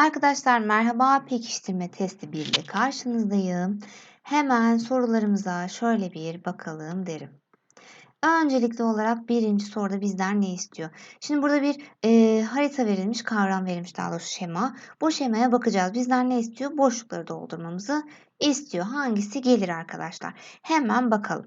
Arkadaşlar merhaba, pekiştirme testi 1 ile karşınızdayım. Hemen sorularımıza şöyle bir bakalım derim. Öncelikli olarak birinci soruda bizden ne istiyor? Şimdi burada bir e, harita verilmiş, kavram verilmiş daha doğrusu şema. Bu şemaya bakacağız. Bizden ne istiyor? Boşlukları doldurmamızı istiyor. Hangisi gelir arkadaşlar? Hemen bakalım.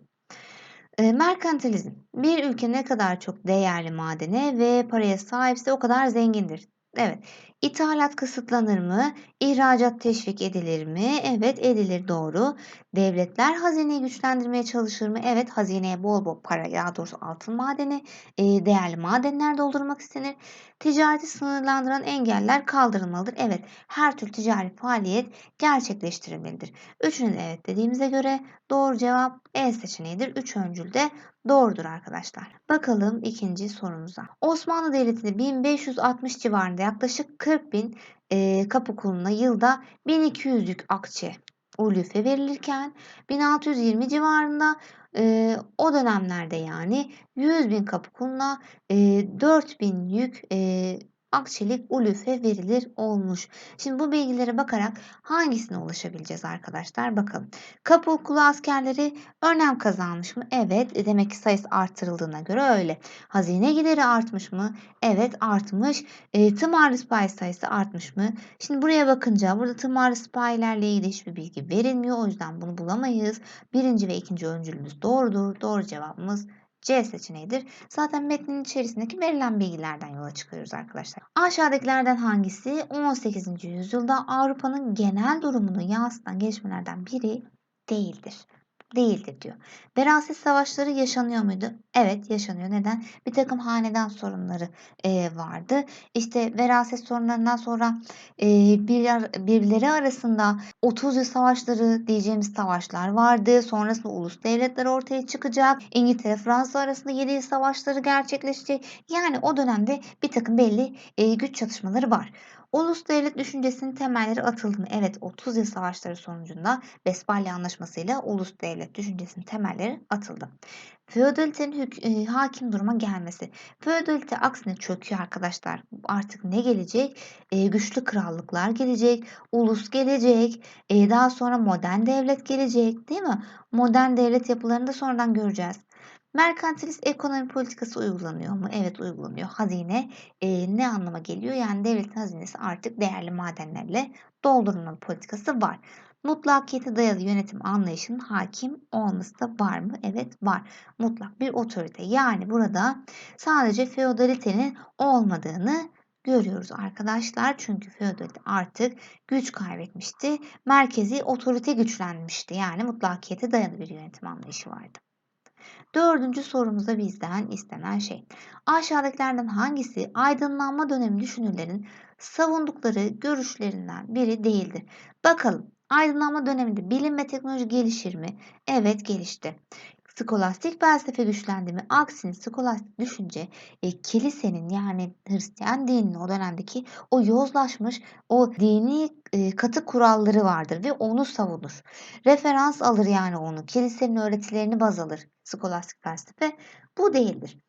E, merkantilizm. Bir ülke ne kadar çok değerli madene ve paraya sahipse o kadar zengindir. Evet. İthalat kısıtlanır mı? İhracat teşvik edilir mi? Evet edilir doğru. Devletler hazineyi güçlendirmeye çalışır mı? Evet hazineye bol bol para ya doğrusu altın madeni, e, değerli madenler doldurmak istenir. Ticareti sınırlandıran engeller kaldırılmalıdır. Evet her tür ticari faaliyet gerçekleştirilmelidir. Üçüne de evet dediğimize göre doğru cevap E seçeneğidir. Üç öncülde doğrudur arkadaşlar. Bakalım ikinci sorumuza. Osmanlı Devleti'nde 1560 civarında yaklaşık 40 bin e, kapı kuluna yılda 1200'lük akçe ulufe verilirken 1620 civarında e, o dönemlerde yani 100 bin kapı kuluna e, 4000 yük e, akçelik ulufe verilir olmuş. Şimdi bu bilgilere bakarak hangisine ulaşabileceğiz arkadaşlar? Bakalım. Kapı okulu askerleri önem kazanmış mı? Evet. E, demek ki sayısı artırıldığına göre öyle. Hazine gideri artmış mı? Evet artmış. E, tımarlı sipahi sayısı artmış mı? Şimdi buraya bakınca burada tımarlı sipahilerle ilgili hiçbir bilgi verilmiyor. O yüzden bunu bulamayız. Birinci ve ikinci öncülümüz doğrudur. Doğru cevabımız C seçeneğidir. Zaten metnin içerisindeki verilen bilgilerden yola çıkıyoruz arkadaşlar. Aşağıdakilerden hangisi 18. yüzyılda Avrupa'nın genel durumunu yansıtan gelişmelerden biri değildir? Değildir diyor. Veraset savaşları yaşanıyor muydu? Evet yaşanıyor. Neden? Bir takım hanedan sorunları e, vardı. İşte veraset sorunlarından sonra e, bir, birbirleri arasında 30 yıl savaşları diyeceğimiz savaşlar vardı. Sonrasında ulus devletler ortaya çıkacak. İngiltere Fransa arasında 7 yıl savaşları gerçekleşecek. Yani o dönemde bir takım belli e, güç çatışmaları var. Ulus devlet düşüncesinin temelleri atıldı mı? Evet 30 yıl savaşları sonucunda Vesfalya Anlaşması'yla ulus devlet düşüncesinin temelleri atıldı. Feodalitenin e, hakim duruma gelmesi. Feodalite aksine çöküyor arkadaşlar. Artık ne gelecek? E, güçlü krallıklar gelecek, ulus gelecek, e, daha sonra modern devlet gelecek değil mi? Modern devlet yapılarını da sonradan göreceğiz. Merkantilist ekonomi politikası uygulanıyor mu? Evet uygulanıyor. Hazine e, ne anlama geliyor? Yani devletin hazinesi artık değerli madenlerle doldurulmalı politikası var. Mutlakiyete dayalı yönetim anlayışının hakim olması da var mı? Evet var. Mutlak bir otorite. Yani burada sadece feodalitenin olmadığını görüyoruz arkadaşlar. Çünkü feodalite artık güç kaybetmişti. Merkezi otorite güçlenmişti. Yani mutlakiyete dayalı bir yönetim anlayışı vardı. Dördüncü sorumuzda bizden istenen şey. Aşağıdakilerden hangisi aydınlanma dönemi düşünürlerin savundukları görüşlerinden biri değildir? Bakalım aydınlanma döneminde bilim ve teknoloji gelişir mi? Evet gelişti. Skolastik felsefe güçlendi mi? Aksine skolastik düşünce e, kilisenin yani Hristiyan dininin o dönemdeki o yozlaşmış o dini e, katı kuralları vardır ve onu savunur. Referans alır yani onu. Kilisenin öğretilerini baz alır skolastik felsefe. Bu değildir.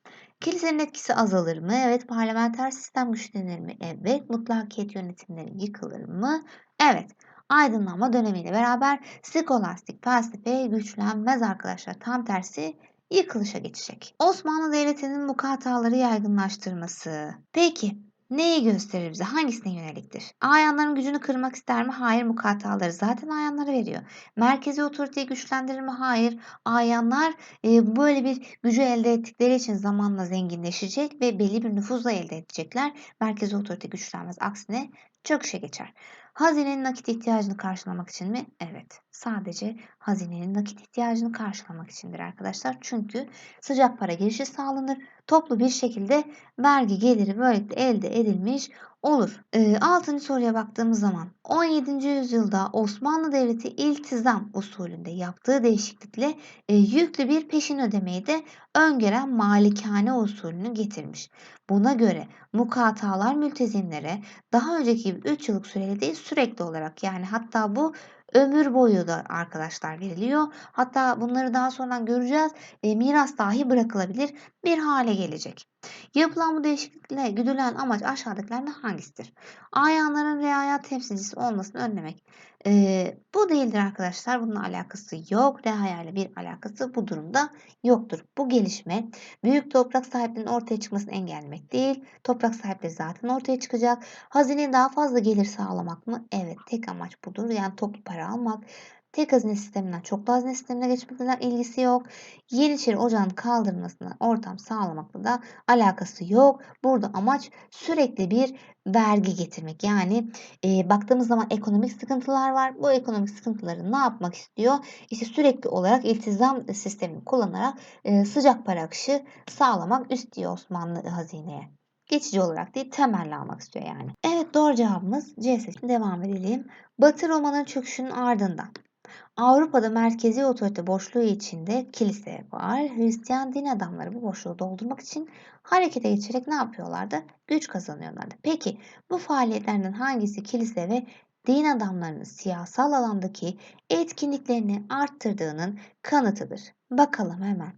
Kilisenin etkisi azalır mı? Evet. Parlamenter sistem güçlenir mi? Evet. Mutlakiyet yönetimleri yıkılır mı? Evet aydınlanma dönemiyle beraber skolastik felsefe güçlenmez arkadaşlar. Tam tersi yıkılışa geçecek. Osmanlı Devleti'nin bu hataları yaygınlaştırması. Peki Neyi gösterir bize? Hangisine yöneliktir? Ayanların gücünü kırmak ister mi? Hayır mukataları zaten ayanlara veriyor. Merkezi otoriteyi güçlendirir mi? Hayır. Ayanlar e, böyle bir gücü elde ettikleri için zamanla zenginleşecek ve belli bir nüfuzla elde edecekler. Merkezi otorite güçlenmez. Aksine çöküşe geçer. Hazinenin nakit ihtiyacını karşılamak için mi? Evet. Sadece hazinenin nakit ihtiyacını karşılamak içindir arkadaşlar. Çünkü sıcak para girişi sağlanır. Toplu bir şekilde vergi geliri böylelikle elde edilmiş olur. E, soruya baktığımız zaman 17. yüzyılda Osmanlı Devleti iltizam usulünde yaptığı değişiklikle e, yüklü bir peşin ödemeyi de öngören malikane usulünü getirmiş. Buna göre mukatalar mültezimlere daha önceki gibi 3 yıllık süreli değil sürekli olarak yani hatta bu ömür boyu da arkadaşlar veriliyor. Hatta bunları daha sonradan göreceğiz. E, miras dahi bırakılabilir bir hale gelecek. Yapılan bu değişiklikle güdülen amaç aşağıdakilerden hangisidir? Ayanların reaya temsilcisi olmasını önlemek. Ee, bu değildir arkadaşlar. Bununla alakası yok. Reaya ile bir alakası bu durumda yoktur. Bu gelişme büyük toprak sahiplerinin ortaya çıkmasını engellemek değil. Toprak sahipleri zaten ortaya çıkacak. Hazineye daha fazla gelir sağlamak mı? Evet tek amaç budur. Yani toplu para almak. Tek hazine sisteminden çoklu hazine sistemine geçmekle ilgisi yok. Yeniçeri ocağın kaldırılmasına ortam sağlamakla da alakası yok. Burada amaç sürekli bir vergi getirmek. Yani e, baktığımız zaman ekonomik sıkıntılar var. Bu ekonomik sıkıntıları ne yapmak istiyor? İşte sürekli olarak iltizam sistemini kullanarak e, sıcak para akışı sağlamak istiyor Osmanlı hazineye. Geçici olarak değil temelli almak istiyor yani. Evet doğru cevabımız C seçeneği. Devam edelim. Batı Roma'nın çöküşünün ardından Avrupa'da merkezi otorite boşluğu içinde kilise var. Hristiyan din adamları bu boşluğu doldurmak için harekete geçerek ne yapıyorlardı? Güç kazanıyorlardı. Peki bu faaliyetlerden hangisi kilise ve din adamlarının siyasal alandaki etkinliklerini arttırdığının kanıtıdır? Bakalım hemen.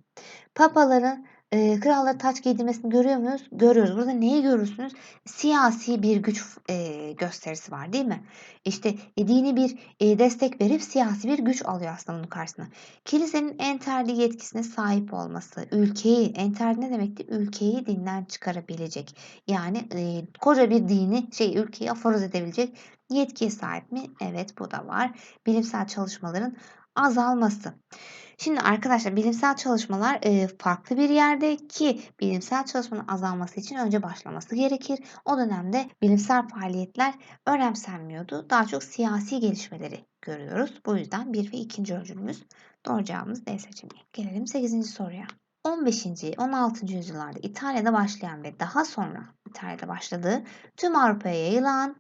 Papaların e, krallara taç giydirmesini görüyor muyuz? Görüyoruz. Burada neyi görürsünüz? Siyasi bir güç e, gösterisi var değil mi? İşte e, dini bir e, destek verip siyasi bir güç alıyor aslında bunun karşısına. Kilisenin enterli yetkisine sahip olması, ülkeyi, enter ne demekti? Ülkeyi dinden çıkarabilecek. Yani e, koca bir dini, şey ülkeyi aforoz edebilecek yetkiye sahip mi? Evet bu da var. Bilimsel çalışmaların azalması. Şimdi arkadaşlar bilimsel çalışmalar e, farklı bir yerde ki bilimsel çalışmanın azalması için önce başlaması gerekir. O dönemde bilimsel faaliyetler önemsenmiyordu. Daha çok siyasi gelişmeleri görüyoruz. Bu yüzden bir ve ikinci öncülümüz doğru cevabımız D seçeneği. Gelelim 8. soruya. 15. 16. yüzyıllarda İtalya'da başlayan ve daha sonra İtalya'da başladığı tüm Avrupa'ya yayılan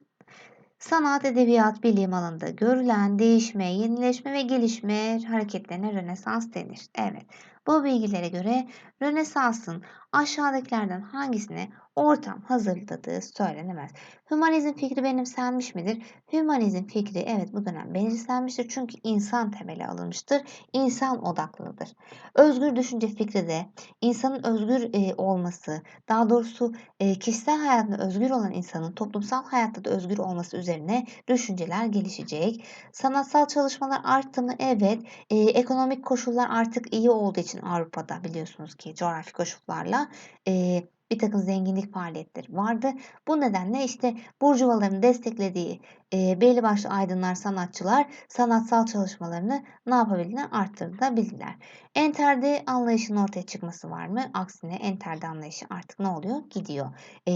Sanat, edebiyat, bilim alanında görülen değişme, yenileşme ve gelişme hareketlerine Rönesans denir. Evet, bu bilgilere göre Rönesans'ın aşağıdakilerden hangisine ortam hazırladığı söylenemez. Hümanizm fikri benimsenmiş midir? Hümanizm fikri evet bu dönem benimsenmiştir çünkü insan temeli alınmıştır. İnsan odaklıdır. Özgür düşünce fikri de insanın özgür e, olması, daha doğrusu e, kişisel hayatında özgür olan insanın toplumsal hayatta da özgür olması üzerine düşünceler gelişecek. Sanatsal çalışmalar arttı mı? Evet. E, ekonomik koşullar artık iyi olduğu için Avrupa'da biliyorsunuz ki coğrafi koşullarla e, bir takım zenginlik faaliyetleri vardı. Bu nedenle işte burjuvaların desteklediği e, belli başlı aydınlar, sanatçılar sanatsal çalışmalarını ne yapabildiler? Arttırabilirler. Enterde anlayışın ortaya çıkması var mı? Aksine enterde anlayışı artık ne oluyor? Gidiyor. E,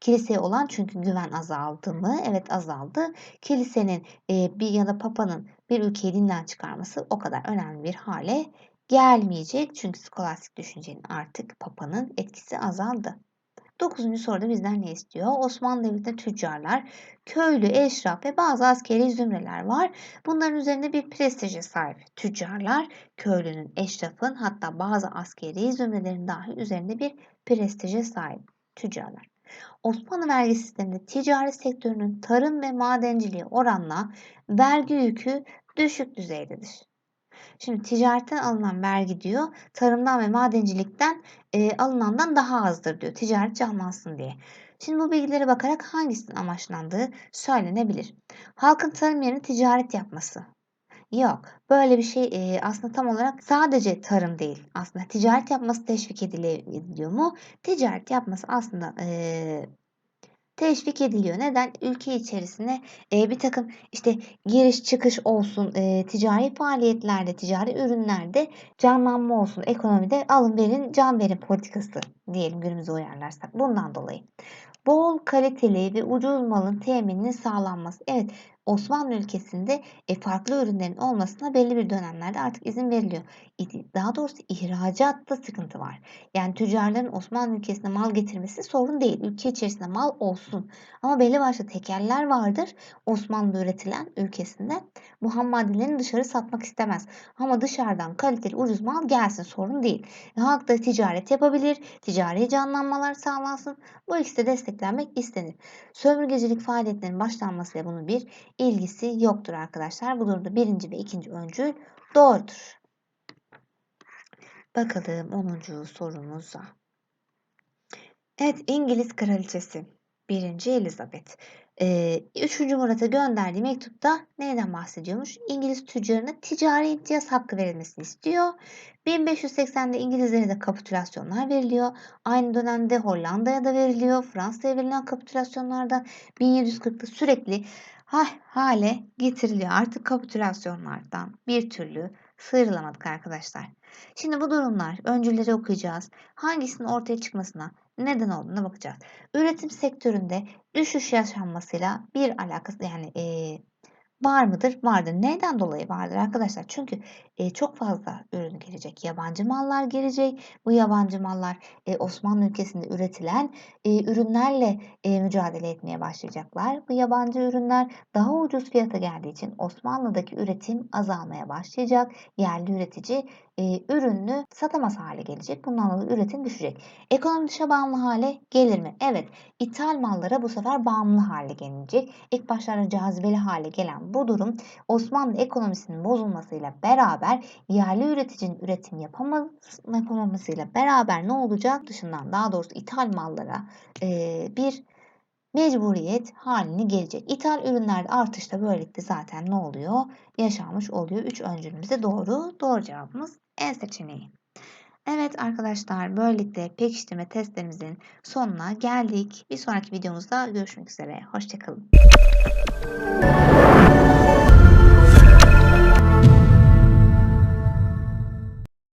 kiliseye olan çünkü güven azaldı mı? Evet azaldı. Kilisenin e, bir ya da papanın bir ülkeyi dinden çıkarması o kadar önemli bir hale gelmeyecek. Çünkü skolastik düşüncenin artık papanın etkisi azaldı. Dokuzuncu soruda bizden ne istiyor? Osmanlı Devleti'nde tüccarlar, köylü, eşraf ve bazı askeri zümreler var. Bunların üzerinde bir prestije sahip. Tüccarlar, köylünün, eşrafın hatta bazı askeri zümrelerin dahi üzerinde bir prestije sahip. Tüccarlar. Osmanlı vergi sisteminde ticari sektörünün tarım ve madenciliği oranla vergi yükü düşük düzeydedir. Şimdi ticaretten alınan vergi diyor tarımdan ve madencilikten e, alınandan daha azdır diyor. Ticaret canlansın diye. Şimdi bu bilgilere bakarak hangisinin amaçlandığı söylenebilir. Halkın tarım yerine ticaret yapması. Yok. Böyle bir şey e, aslında tam olarak sadece tarım değil. Aslında ticaret yapması teşvik ediliyor mu? Ticaret yapması aslında e, teşvik ediliyor. Neden? Ülke içerisinde e, bir takım işte giriş çıkış olsun, e, ticari faaliyetlerde, ticari ürünlerde canlanma olsun, ekonomide alın verin, can verin politikası diyelim günümüze uyarlarsak. Bundan dolayı. Bol kaliteli ve ucuz malın temininin sağlanması. Evet Osmanlı ülkesinde e, farklı ürünlerin olmasına belli bir dönemlerde artık izin veriliyor. Daha doğrusu ihracatta sıkıntı var. Yani tüccarların Osmanlı ülkesine mal getirmesi sorun değil. Ülke içerisinde mal olsun. Ama belli başlı tekeller vardır Osmanlı üretilen ülkesinde. Bu ham maddelerini dışarı satmak istemez. Ama dışarıdan kaliteli ucuz mal gelsin sorun değil. E, halk da ticaret yapabilir. Ticari canlanmalar sağlansın. Bu ikisi de desteklenmek istenir. Sömürgecilik faaliyetlerinin başlanmasıyla bunu bir ilgisi yoktur arkadaşlar. Bu durumda birinci ve ikinci öncül doğrudur. Bakalım 10. sorumuza. Evet İngiliz kraliçesi 1. Elizabeth. Ee, 3. Murat'a gönderdiği mektupta neyden bahsediyormuş? İngiliz tüccarına ticari imtiyaz hakkı verilmesini istiyor. 1580'de İngilizlere de kapitülasyonlar veriliyor. Aynı dönemde Hollanda'ya da veriliyor. Fransa'ya verilen kapitülasyonlarda 1740'da sürekli hale getiriliyor. Artık kapitülasyonlardan bir türlü sıyrılamadık arkadaşlar. Şimdi bu durumlar öncülleri okuyacağız. Hangisinin ortaya çıkmasına neden olduğuna bakacağız. Üretim sektöründe düşüş yaşanmasıyla bir alakası yani e, var mıdır? Vardır. Neden dolayı vardır arkadaşlar? Çünkü e, çok fazla ürün gelecek. Yabancı mallar gelecek. Bu yabancı mallar e, Osmanlı ülkesinde üretilen e, ürünlerle e, mücadele etmeye başlayacaklar. Bu yabancı ürünler daha ucuz fiyata geldiği için Osmanlı'daki üretim azalmaya başlayacak. Yerli üretici e, ürünü satamaz hale gelecek. Bundan dolayı üretim düşecek. Ekonomi dışa bağımlı hale gelir mi? Evet. İthal mallara bu sefer bağımlı hale gelecek. İlk başlarda cazibeli hale gelen bu durum Osmanlı ekonomisinin bozulmasıyla beraber yerli üreticinin üretim yapamaz, yapamamasıyla beraber ne olacak? Dışından daha doğrusu ithal mallara e, bir mecburiyet haline gelecek. İthal ürünlerde artışta böylelikle zaten ne oluyor? Yaşanmış oluyor. Üç öncülümüzde doğru. Doğru cevabımız E seçeneği. Evet arkadaşlar böylelikle pekiştirme testlerimizin sonuna geldik. Bir sonraki videomuzda görüşmek üzere. Hoşçakalın.